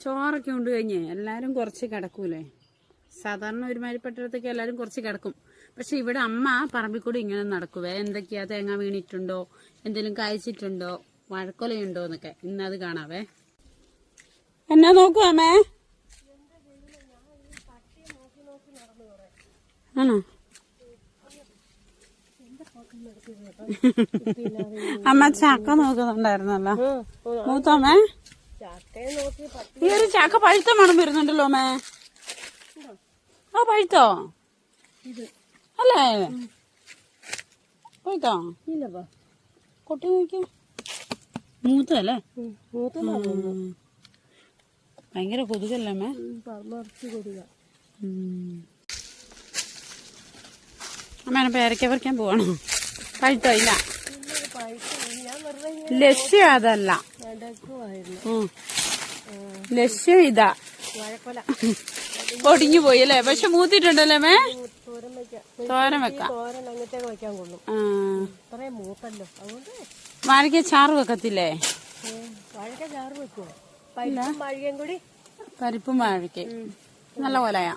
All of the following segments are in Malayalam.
ചോറൊക്കെ ഉണ്ട് കഴിഞ്ഞേ എല്ലാവരും കുറച്ച് കിടക്കൂലേ? സാധാരണ ഒരുമാതിരിപ്പെട്ടിടത്തേക്ക് എല്ലാവരും കുറച്ച് കിടക്കും. പക്ഷെ ഇവിടെ അമ്മ പറമ്പിൽ കൂടി ഇങ്ങനെ നടക്കുവേ. എന്തൊക്കെയാ? തേങ്ങ വീണിട്ടുണ്ടോ? എന്തെങ്കിലും കായ്ച്ചിട്ടുണ്ടോ? വഴക്കൊലയുണ്ടോ എന്നൊക്കെ. ഇന്നത് കാണാവേ. എന്നാ നോക്കൂ അമ്മേ. ആണോ? അമ്മ ചക്ക നോക്കുന്നുണ്ടായിരുന്നല്ലോ. മൂത്തമ്മേ. പട്ടി ഈ ഒരു ചാക്ക പഴുത്ത മണം വരുന്നുണ്ടല്ലോ മേ ആ പഴുത്തോ? അല്ലേ? പഴുത്തോ? കൊട്ടി നോക്കി. മൂത്തല്ലേ അല്ലേ ഭയങ്കര കൊതുകല്ലേ മേ അമ്മേനെ പേരയ്ക്ക പറിക്കാൻ പോവാണോ. പഴുത്തോ? ഇല്ല. ലക്ഷ്യം അതല്ല. ലക്ഷ്യം ഇതാ. പൊടിഞ്ഞു ഒടിഞ്ഞു പോയി അല്ലേ? പക്ഷെ മൂത്തിട്ടുണ്ടല്ലേ മേ? തോരൻ വെക്കാം. വാഴക്ക വാഴയ്ക്ക ചാറ് വെക്കത്തില്ലേ? പരിപ്പും വാഴയ്ക്ക നല്ല പോലെയാ.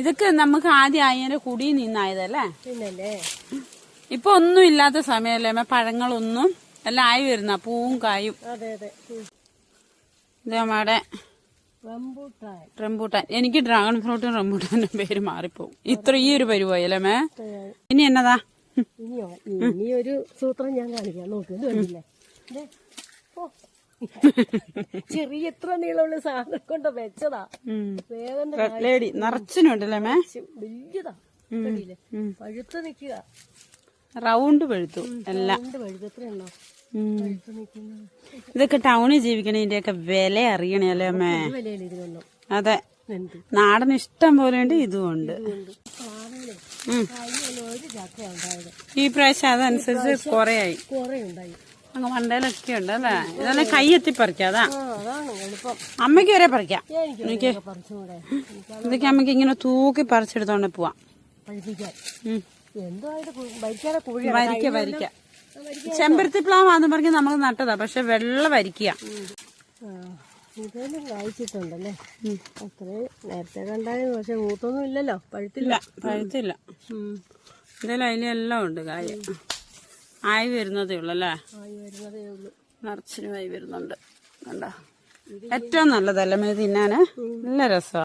ഇതൊക്കെ നമുക്ക് ആദ്യം അയ്യന്റെ കുടി നിന്നായതല്ലേ? ഇപ്പൊ ഒന്നും ഇല്ലാത്ത സമയമല്ലേ പഴങ്ങളൊന്നും എല്ലാം ആയി വരുന്ന പൂവും കായും. അതെ അതെ. ഇത് നമ്മുടെ റംബൂട്ടാൻ. റംബൂട്ടാൻ. എനിക്ക് ഡ്രാഗൺ ഫ്രൂട്ടും റംബൂട്ടാനും പേര് മാറിപ്പോവും. ഇത്ര ഈ ഒരു പരിപാടിയല്ലേ മേ? ഏ, ഇനി എന്നതാ? ഇനിയോ? ഇനി ഒരു സൂത്രം ഞാൻ കാണിക്കാം. നോക്ക്. ചെറിയ എത്ര നീളമുള്ള സാധനം കൊണ്ട് വെച്ചതാ. ലേഡി നിറച്ചിനുണ്ടല്ലേ മേ? വലിയതാ. പഴുത്ത് നിക്കുക റൗണ്ട് പഴുത്തു എല്ലാം. പഴുത്ത്. എത്രയുണ്ടോ ഇതൊക്കെ ടൗണിൽ ജീവിക്കണതിന്റെ ഒക്കെ വില അറിയണേ അല്ലേ അമ്മേ? അതെ. നാടൻ ഇഷ്ടം പോലെ ഉണ്ട് ഇതും ഉണ്ട്. ഇതുകൊണ്ട് പ്ലാവിലെ ഉം. കഴിഞ്ഞ ഒരു ചക്ക ഈ പ്രാവശ്യം അതനുസരിച്ച് കൊറേ ആയി കുറെ ഉണ്ടായി. അങ്ങ് മണ്ടയിലൊക്കെ ഉണ്ട് അല്ലേ? ഇതെല്ലാം കൈ എത്തി പറിക്കാം അതാ അതാണ് എളുപ്പം. അമ്മയ്ക്ക് വരെ പറിക്കാം. എനിക്ക് ഇതൊക്കെ അമ്മയ്ക്ക് അമ്മയ്ക്ക് ഇങ്ങനെ തൂക്കി പറിച്ചെടുത്തോണ്ട് പോവാം. വരിക്ക വരിക്ക. ചെമ്പരത്തി പ്ലാവാന്ന് പറഞ്ഞ് നമ്മൾ നട്ടതാ പക്ഷെ വെള്ള വരിക്കുക വായിച്ചിട്ടുണ്ടല്ലേ അത്രയും നേരത്തെ കണ്ടായിരുന്നു പക്ഷെ മൂത്തൊന്നും ഇല്ലല്ലോ പഴുത്തില്ല. പഴുത്തില്ല. എന്തായാലും അതിലെല്ലാം ഉണ്ട് കായ. ആയി വരുന്നതേ ഉള്ളു അല്ലേ? ആയി വരുന്നതേ ഉള്ളൂ. നിറച്ചിനുമായി വരുന്നുണ്ട്. കണ്ടോ? ഏറ്റവും നല്ലതല്ലേ മേ തിന്നാന്? നല്ല രസമാണ്